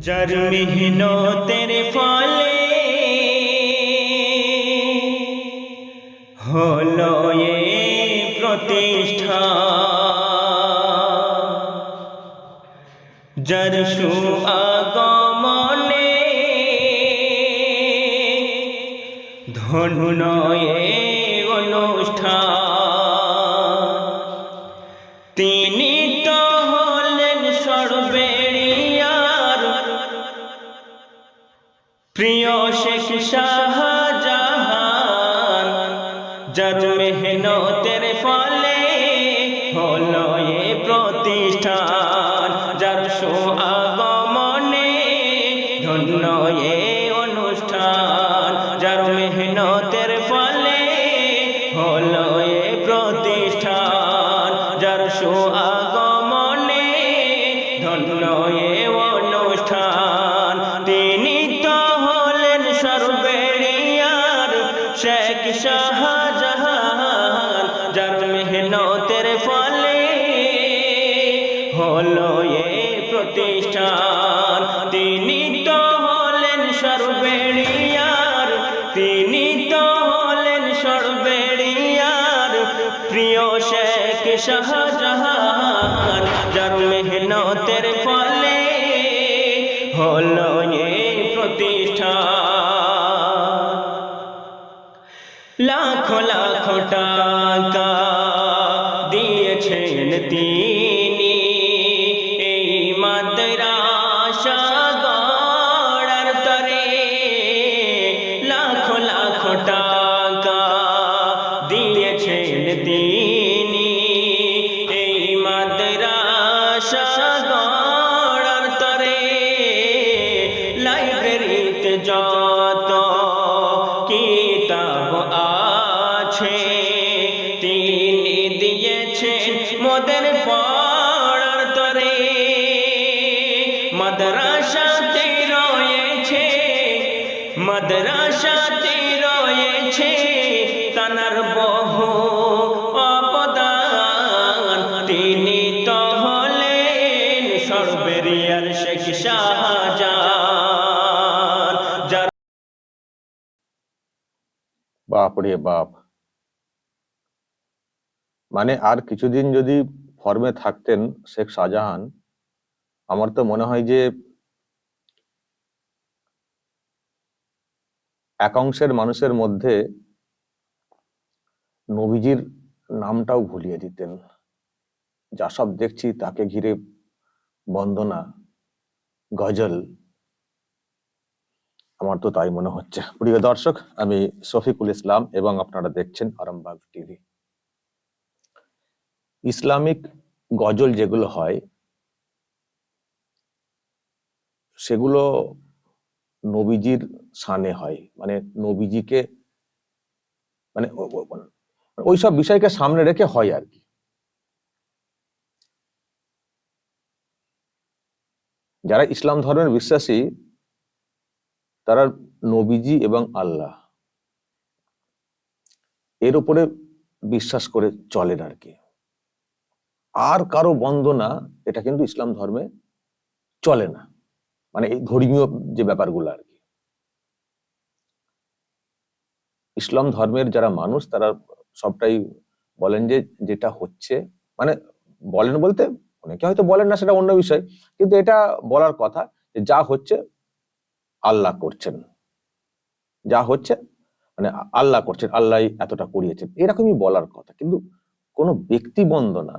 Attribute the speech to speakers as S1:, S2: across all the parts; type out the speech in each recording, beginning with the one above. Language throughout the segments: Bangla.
S1: যার মেহনতের ফলে হলো এ প্রতিষ্ঠা। যার সুআগমনে ধন্য এ শেখ শাহজাহান যার মেহনতের ফলে হলো এ প্রতিষ্ঠান। যার সুআগমনে ধন্য এ অনুষ্ঠান। যার মেহনতের ফলে হলো এ প্রতিষ্ঠান। যার সুআগমনে শাহজাহান, যার মেহনতের ফলে হলো এ প্রতিষ্ঠান। তিনি তো হলেন সর্বেরিয়ার তিনি তো হলেন সর্বেরিয়ার প্রিয় শেখ শাহজাহান, যার মেহনতের ফলে হলো লাখো লাখো টাকা দিয়েছেন তিনি এই মাদ্রাসা গড়ার তরে লাখো লাখো টাকা দিয়েছেন তিনি এই মাদ্রাসা
S2: বাপ বাপ মানে আর কিছুদিন যদি ফর্মে থাকতেন শেখ শাহজাহান, আমার তো মনে হয় যে একাংশের মানুষের মধ্যে নবীজির নামটাও ভুলিয়ে দিতেন। যা সব দেখছি তাকে ঘিরে বন্দনা, গজল আমার তো তাই মনে হচ্ছে। প্রিয় দর্শক, আমি শফিকুল ইসলাম এবং আপনারা দেখছেন আরামবাগ টিভি। ইসলামিক গজল যেগুলো হয়, সেগুলো নবীজির সানে হয়। মানে নবীজিকে মানে ও- ওইসব বিষয়কে সামনে রেখে হয় আর কি। যারা ইসলাম ধর্মের বিশ্বাসী তারা নবীজি এবং আল্লাহ। এর উপরে বিশ্বাস করে চলেন আর কি। আর কারও বন্দনা এটা কিন্তু ইসলাম ধর্মে চলে না। মানে এই ধর্মীয় যে ব্যাপারগুলো আর কি। ইসলাম ধর্মের যারা মানুষ, তারা সবটাই বলেন যে যেটা হচ্ছে মানে বলেন বলতে অনেকে হয়তো বলেন না সেটা অন্য বিষয়, কিন্তু এটা বলার কথা যে যা হচ্ছে আল্লাহ করছেন। যা হচ্ছে মানে আল্লাহ করছেন আল্লাহ এতটা করিয়েছেন। এরকমই বলার কথা, কিন্তু কোনো ব্যক্তি বন্দনা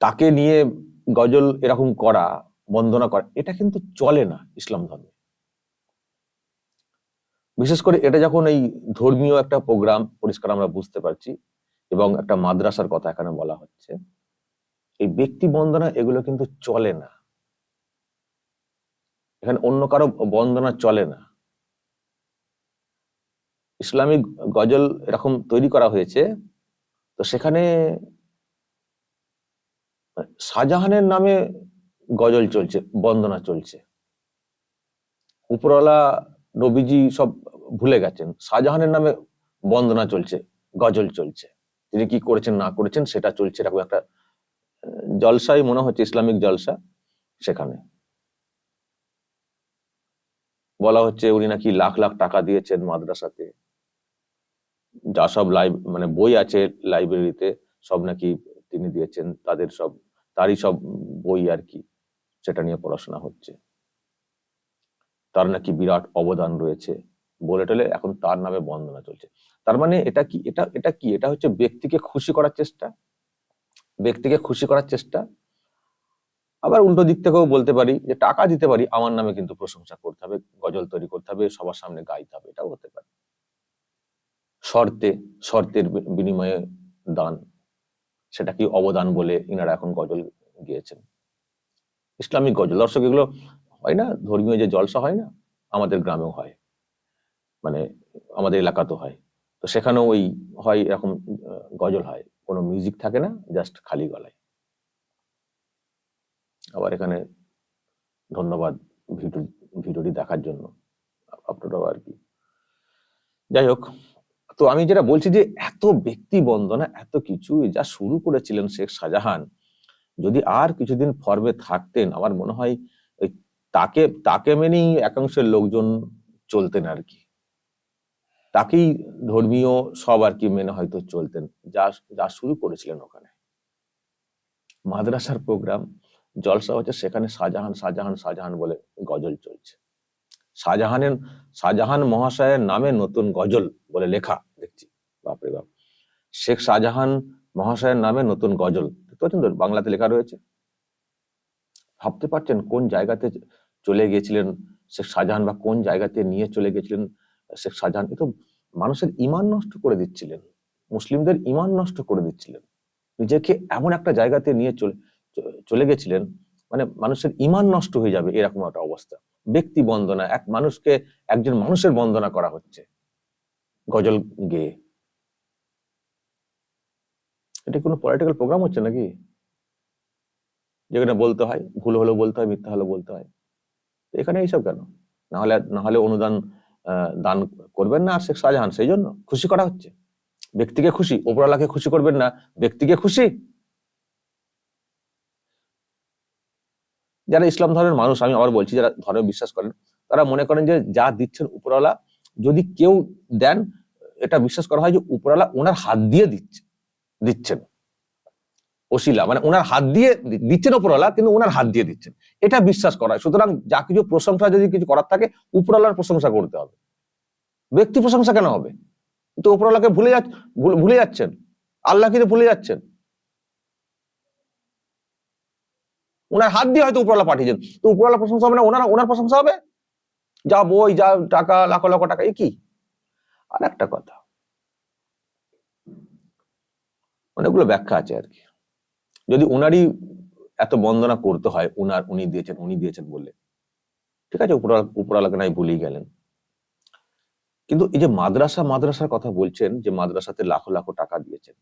S2: তাকে নিয়ে গজল এরকম করা, বন্দনা করা, এটা কিন্তু চলে না ইসলাম ধর্মে। বিশেষ করে এটা যখন এই ধর্মীয় একটা প্রোগ্রাম পরিষ্কার আমরা বুঝতে পারছি এবং একটা মাদ্রাসার কথা এখানে বলা হচ্ছে, এই ব্যক্তি বন্দনা এগুলো কিন্তু চলে না। এখানে অন্য কারও বন্দনা চলে না। ইসলামিক গজল এরকম তৈরি করা হয়েছে। তো সেখানে শাহজাহানের নামে গজল চলছে, বন্দনা চলছে। উপরওয়ালা নবীজি সব ভুলে গেছেন। শাহজাহানের নামে বন্দনা চলছে, গজল চলছে। তিনি কি করেছেন, না করেছেন, সেটা চলছে এরকম একটা জলসাই মনে হচ্ছে ইসলামিক জলসা সেখানে। বলা হচ্ছে উনি নাকি লাখ লাখ টাকা দিয়েছেন মাদ্রাসাতে। যা সব লাইব মানে বই আছে লাইব্রেরিতে, সব নাকি তিনি দিয়েছেন, তাদের সব, তারই সব বই আর কি, সেটা নিয়ে পড়াশোনা হচ্ছে। তার নাকি বিরাট অবদান রয়েছে। বলে টলে এখন তার নামে বন্দনা চলছে। তার মানে এটা কি, এটা এটা কি? এটা হচ্ছে ব্যক্তিকে খুশি করার চেষ্টা? ব্যক্তিকে খুশি করার চেষ্টা? আবার উল্টো দিক থেকেও বলতে পারি যে টাকা দিতে পারি, আমার নামে কিন্তু প্রশংসা করতে হবে, গজল তৈরি করতে হবে, সবার সামনে গাইতে হবে, এটাও হতে পারে। শর্তে, শর্তের বিনিময়ে দান, সেটা কি অবদান বলে ইনারা এখন গজল গিয়েছেন? ইসলামিক গজল, দর্শক, এগুলো হয় না? ধর্মীয় যে জলসা হয় না? আমাদের গ্রামেও হয়। মানে আমাদের এলাকাতেও হয়। তো সেখানেও ওই হয়, এরকম গজল হয়। কোনো মিউজিক থাকে না জাস্ট খালি গলায়। আবার এখানে ধন্যবাদ ভিডিও, ভিডিওটি দেখার জন্য আপনারাও আর কি। যাই হোক, তো আমি যেটা বলছি যে এত ব্যক্তি বন্দনা, এত কিছু যা শুরু করেছিলেন শেখ শাহজাহান, যদি আর কিছুদিন ফর্মে থাকতেন, আমার মনে হয় ওই তাকে তাকে মেনেই একাংশের লোকজন চলতেন আর কি। তাকেই ধর্মীয় সব আর কি মেনে হয়তো চলতেন, যা যা শুরু করেছিলেন ওখানে। মাদ্রাসার প্রোগ্রাম জলসা হচ্ছে সেখানে শাহজাহান শাহজাহান শাহজাহান বলে গজল চলছে। শাহজাহানের, শাহজাহান মহাশয়ের নামে নতুন গজল বলে লেখা, দেখছি। বাপরে বাপ। শেখ শাহজাহান মহাশয়ের নামে নতুন গজল। বাংলাতে লেখা রয়েছে। ভাবতে পারছেন কোন জায়গাতে চলে গিয়েছিলেন শেখ শাহজাহান বা কোন জায়গাতে নিয়ে চলে গেছিলেন শেখ শাহজাহান? এ তো মানুষের ইমান নষ্ট করে দিচ্ছিলেন। মুসলিমদের ইমান নষ্ট করে দিচ্ছিলেন। নিজেকে এমন একটা জায়গাতে নিয়ে চলে চলে গেছিলেন মানে মানুষের ইমান নষ্ট হয়ে যাবে এরকম একটা অবস্থা। ব্যক্তি বন্দনা, এক মানুষকে, একজন মানুষের বন্দনা করা হচ্ছে। গজল গেয়ে। এটা কোনো পলিটিক্যাল প্রোগ্রাম হচ্ছে নাকি? যেখানে বলতে হয়, ভুল হলেও বলতে হয়, মিথ্যা হলেও বলতে হয়। এখানে এইসব কেন? না হলে না হলে অনুদান দান করবেন না আর শেখ শাহজাহান, সেই জন্য খুশি করা হচ্ছে। ব্যক্তিকে খুশি, ওপরওয়ালাকে খুশি করবেন না, ব্যক্তিকে খুশি। যারা ইসলাম ধর্মের মানুষ, আমি আবার বলছি, যারা ধর্মে বিশ্বাস করেন, তারা মনে করেন যে যা দিচ্ছেন উপরওয়ালা, যদি কেউ দেন, এটা বিশ্বাস করা হয় যে উপরওয়ালা ওনার হাত দিয়ে দিচ্ছে, দিচ্ছেন। ওসিলা মানে ওনার হাত দিয়ে দিচ্ছেন উপরওয়ালা, কিন্তু ওনার হাত দিয়ে দিচ্ছেন। এটা বিশ্বাস করা হয়। সুতরাং যা কিছু প্রশংসা যদি কিছু করার থাকে, উপরওয়ালার প্রশংসা করতে হবে। ব্যক্তি প্রশংসা কেন হবে? তো উপরওয়ালাকে ভুলে যাচ্ছ ভুল- যাচ্ছেন। আল্লাহকে তো ভুলে যাচ্ছেন। ওনার হাত দিয়ে হয়তো উপরওয়ালা পাঠিয়েছেন তো উপরওয়ালা প্রশংসা হবে না, ওনার ওনার প্রশংসা হবে? যা বই, যা টাকা, লাখ লাখ টাকা, এ কি? আর একটা কথা। অনেকগুলো ব্যাখ্যা আছে আর কি। যদি উনারই এত বন্দনা করতে হয়, উনার উনি দিয়েছেন উনি দিয়েছেন বলে। ঠিক আছে, উপরওয়ালা উপরওয়ালাকে নাই ভুলেই গেলেন। কিন্তু এই যে মাদ্রাসা, মাদ্রাসার কথা বলছেন, যে মাদ্রাসাতে লাখো লাখো টাকা দিয়েছেন।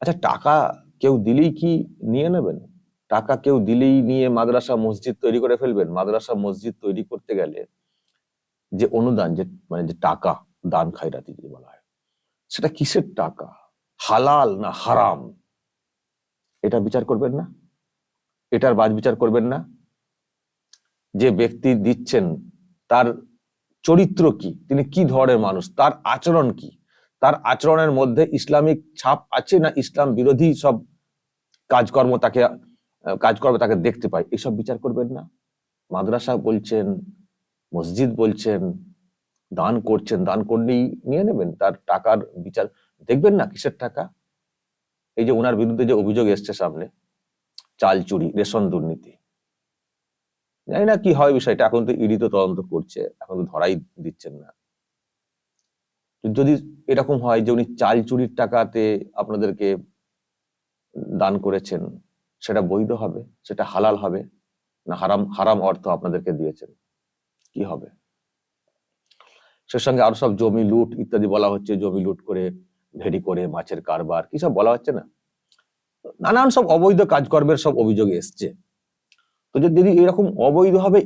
S2: আচ্ছা টাকা কেউ দিলেই কি নিয়ে নেবেন? টাকা কেউ দিলেই নিয়ে মাদ্রাসা মসজিদ তৈরি করে ফেলবেন। মাদ্রাসা মসজিদ তৈরি করতে গেলে যে অনুদান, যে মানে যে টাকা দান খায়রাতি যে বলা হয়, সেটা কিসের টাকা? হালাল না হারাম? এটা বিচার করবেন না? এটার বাজ বিচার করবেন না? যে ব্যক্তি দিচ্ছেন, তার চরিত্র কি? তিনি কি ধরনের মানুষ? তার আচরণ কি? তার আচরণের মধ্যে ইসলামিক ছাপ আছে না ইসলাম বিরোধী সব কাজকর্ম তাকে আহ, করবে তাকে দেখতে পায়। এসব বিচার করবেন না। মাদ্রাসা বলছেন মসজিদ বলছেন দান করছেন দান করলেই নিয়ে নেবেন। তার টাকার বিচার দেখবেন না কিসের টাকা? এই যে ওনার বিরুদ্ধে যে অভিযোগ এসছে সামনে চাল চুরি রেশন দুর্নীতি। জানি না কি হয় বিষয়টা এখন তো ইডি তো তদন্ত করছে এখন তো ধরাই দিচ্ছেন না। যদি এরকম হয় যে উনি চাল চুরির টাকাতে আপনাদেরকে দান করেছেন সেটা বৈধ হবে, সেটা হালাল হবে, না হারাম হারাম অর্থ আপনাদেরকে দিয়েছেন। কি হবে? সে সঙ্গে আরও সব জমি লুট ইত্যাদি বলা হচ্ছে, জমি লুট করে, ভেড়ি করে, মাছের কারবার, কি সব বলা হচ্ছে না? নানান সব অবৈধ কাজকর্মের সব অভিযোগ এসছে। তো যদি এরকম অবৈধভাবে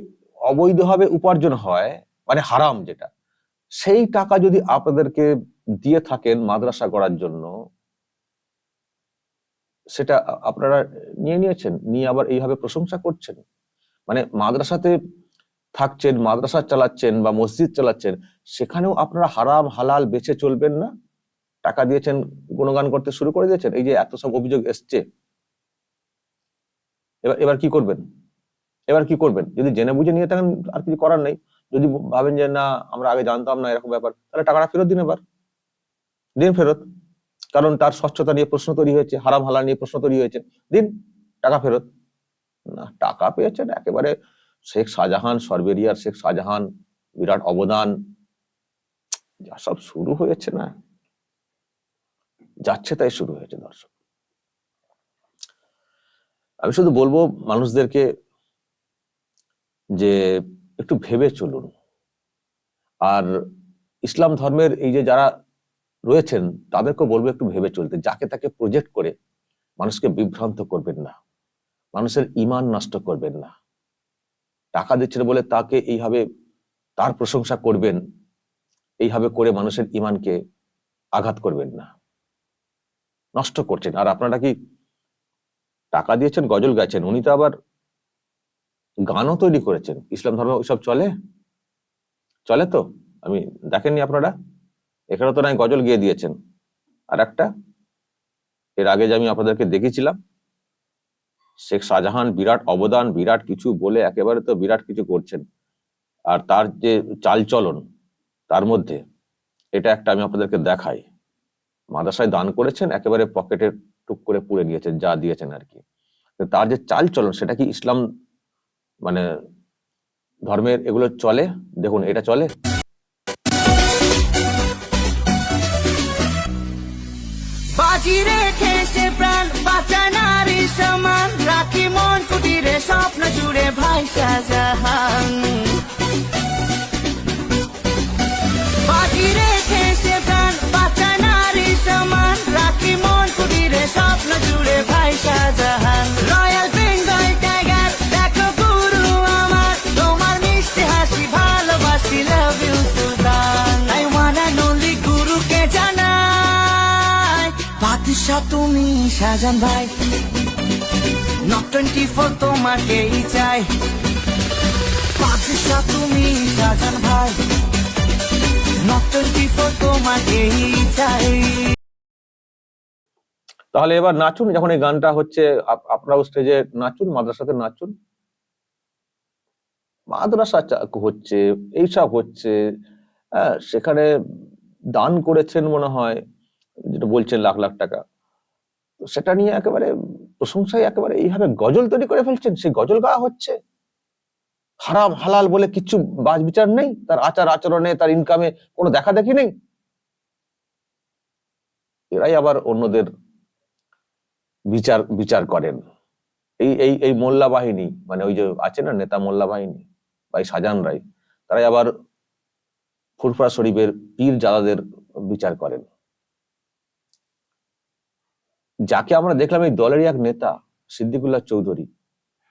S2: অবৈধভাবে উপার্জন হয় মানে হারাম যেটা, সেই টাকা যদি আপনাদেরকে দিয়ে থাকেন মাদ্রাসা করার জন্য সেটা আপনারা নিয়ে নিয়েছেন, নিয়ে আবার এইভাবে প্রশংসা করছেন। মানে মাদ্রাসাতে থাকছেন, মাদ্রাসা চালাচ্ছেন বা মসজিদ চালাচ্ছেন, সেখানেও আপনারা হারাম, হালাল বেছে চলবেন না? টাকা দিয়েছেন, গুণগান করতে শুরু করে দিয়েছেন, এই যে এত সব অভিযোগ এসছে। এবার এবার কি করবেন? এবার কি করবেন? যদি জেনে বুঝে নিয়ে থাকেন, আর কিছু করার নেই। যদি ভাবেন যে না, আমরা আগে জানতাম না এরকম ব্যাপার, তাহলে টাকাটা ফেরত দিন এবার। দিন ফেরত। কারণ তার স্বচ্ছতা নিয়ে প্রশ্ন তৈরি হয়েছে, হারাম হালাল নিয়ে প্রশ্ন তৈরি হয়েছে। দিন, টাকা ফেরত। না, টাকা পেয়েছেন একেবারে শেখ শাহজাহান, সরবেরিয়ার শেখ শাহজাহান, বিরাট অবদান। যা সব শুরু হয়েছে না? যাচ্ছে তাই শুরু হয়েছে, দর্শক। আমি শুধু বলব মানুষদেরকে যে একটু ভেবে চলুন। আর ইসলাম ধর্মের এই যে যারা রয়েছেন তাদেরকে বলব একটু ভেবে চলতে। যাকে তাকে প্রজেক্ট করে মানুষকে বিভ্রান্ত করবেন না। মানুষের ইমান নষ্ট করবেন না। টাকা দিচ্ছেন বলে তাকে এইভাবে তার প্রশংসা করবেন, এইভাবে করে মানুষের ইমানকে আঘাত করবেন না। নষ্ট করছেন। আর আপনারা কি টাকা দিয়েছেন, গজল গাইছেন? উনি তো আবার গানও তৈরি করেছেন। ইসলাম ধর্ম ওইসব চলে? চলে তো? আমি দেখেননি আপনারা? এখানে তো নাই গজল গিয়ে দিয়েছেন। আর একটা, এর আগে যে আমি আপনাদেরকে দেখেছিলাম শেখ শাহজাহান বিরাট অবদান, বিরাট কিছু বলে একেবারে তো বিরাট কিছু করছেন। আর তার যে চালচলন, তার মধ্যে এটা একটা আমি আপনাদেরকে দেখাই। মাদ্রাসায় দান করেছেন, একেবারে পকেটে টুক করে পুড়ে নিয়েছেন, যা দিয়েছেন আর কি। তার যে চাল চলন সেটা কি ইসলাম মানে ধর্মের এগুলো চলে? দেখুন, এটা চলে?
S3: বাজি খেসে প্রাণ বাঁচা নারী সমান। রাখি মন কুটিরে স্বপ্ন জুড়ে ভাই শাহজাহান বাদশাহ তুমি শাহজান ভাই। নট টোয়েন্টি ফোর তোমাকেই চাই। বাদশাহ তুমি শাহজান ভাই। নট টোয়েন্টি ফোর তোমাকেই চাই।
S2: তাহলে এবার নাচুন, যখন এই গানটা হচ্ছে আপ- আপনারাও স্টেজে নাচুন, মাদ্রাসাতে নাচুন। মাদ্রাসা হচ্ছে, এইসব হচ্ছে সেখানে দান করেছেন মনে হয়, যেটা বলছেন লাখ লাখ টাকা। সেটা নিয়ে একেবারে প্রশংসায় একেবারে এইভাবে গজল তৈরি করে ফেলছেন, সেই গজল গাওয়া হচ্ছে। হারাম হালাল বলে কিছু বাজ বিচার নেই, তার আচার আচরণে, তার ইনকামে কোনো দেখা দেখি নেই। এরাই আবার অন্যদের বিচার বিচার করেন। এই এই এই মোল্লা বাহিনী মানে ওই যে আছে না নেতা মোল্লা বাহিনী বা শাহজাহান রায়, তারাই আবার ফুরফুরা শরীফের পীর জাদাদের বিচার করেন। যাকে আমরা দেখলাম এই দলেরই এক নেতা, সিদ্দিকুল্লাহ চৌধুরী,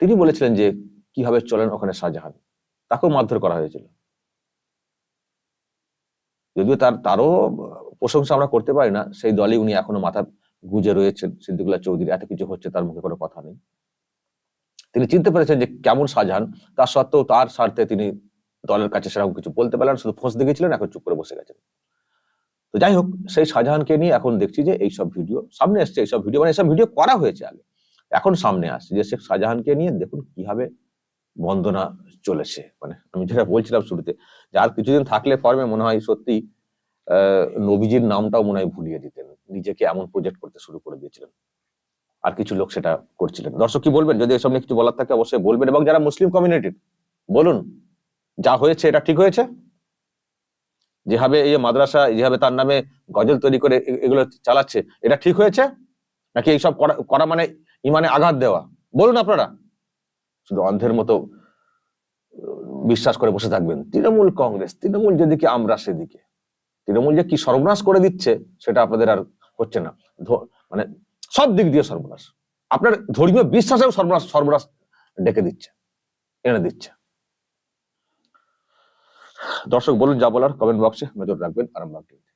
S2: তিনি বলেছিলেন যে, কীভাবে চলেন ওখানে শাহজাহান? তাকেও মারধর করা হয়েছিল। যদিও তার, তারও প্রশংসা আমরা করতে পারি না, সেই দলে উনি এখনও মাথা গুজে রয়েছেন, সিদ্দিকুল্লাহ চৌধুরী। এত কিছু হচ্ছে তার মুখে কোনো কথা নেই। তিনি চিনতে পেরেছেন যে, কেমন শাহজাহান তার সত্ত্বেও তার স্বার্থে তিনি দলের কাছে সেরকম কিছু বলতে পারলেন শুধু ফোঁস দেখেছিলেন, এখন চুপ করে বসে গেছেন। তো যাই হোক সেই শাহজাহানকে নিয়ে এখন দেখছি যে এইসব ভিডিও সামনে এসছে, এইসব ভিডিও মানে এইসব ভিডিও করা হয়েছে আগে। এখন সামনে আসছে যে শেখ শাহজাহানকে নিয়ে দেখুন কীভাবে বন্দনা চলেছে। মানে আমি যেটা বলছিলাম শুরুতে, যে আর কিছুদিন থাকলে ফর্মে মনে হয় সত্যি নবীজির নামটাও মনে হয় ভুলিয়ে দিতেন, নিজেকে এমন প্রজেক্ট করতে শুরু করে দিয়েছিলেন। আর কিছু লোক সেটা করছিলেন। দর্শক কি বলবেন? যদি এসব নিয়ে কিছু বলার থাকে অবশ্যই বলবেন। এবং যারা মুসলিম কমিউনিটির বলুন, যা হয়েছে এটা ঠিক হয়েছে? যেভাবে এই মাদ্রাসা, যেভাবে তার নামে গজল তৈরি করে এগুলো চালাচ্ছে, এটা ঠিক হয়েছে? নাকি এইসব করা করা মানে ইমানে আঘাত দেওয়া? বলুন আপনারা। শুধু অন্ধের মতো বিশ্বাস করে বসে থাকবেন। তৃণমূল কংগ্রেস, তৃণমূল যেদিকে, আমরা সেদিকে। তৃণমূল যে কি সর্বনাশ করে দিচ্ছে, সেটা আপনাদের আর হচ্ছে না। মানে সব দিক দিয়ে সর্বনাশ। আপনার ধর্মীয় বিশ্বাসেও সর্বনাশ সর্বনাশ ডেকে দিচ্ছে, এনে দিচ্ছে। দর্শক বলুন যা বলার কমেন্ট বক্সে নজর রাখবেন। আরামবাগ টিভি।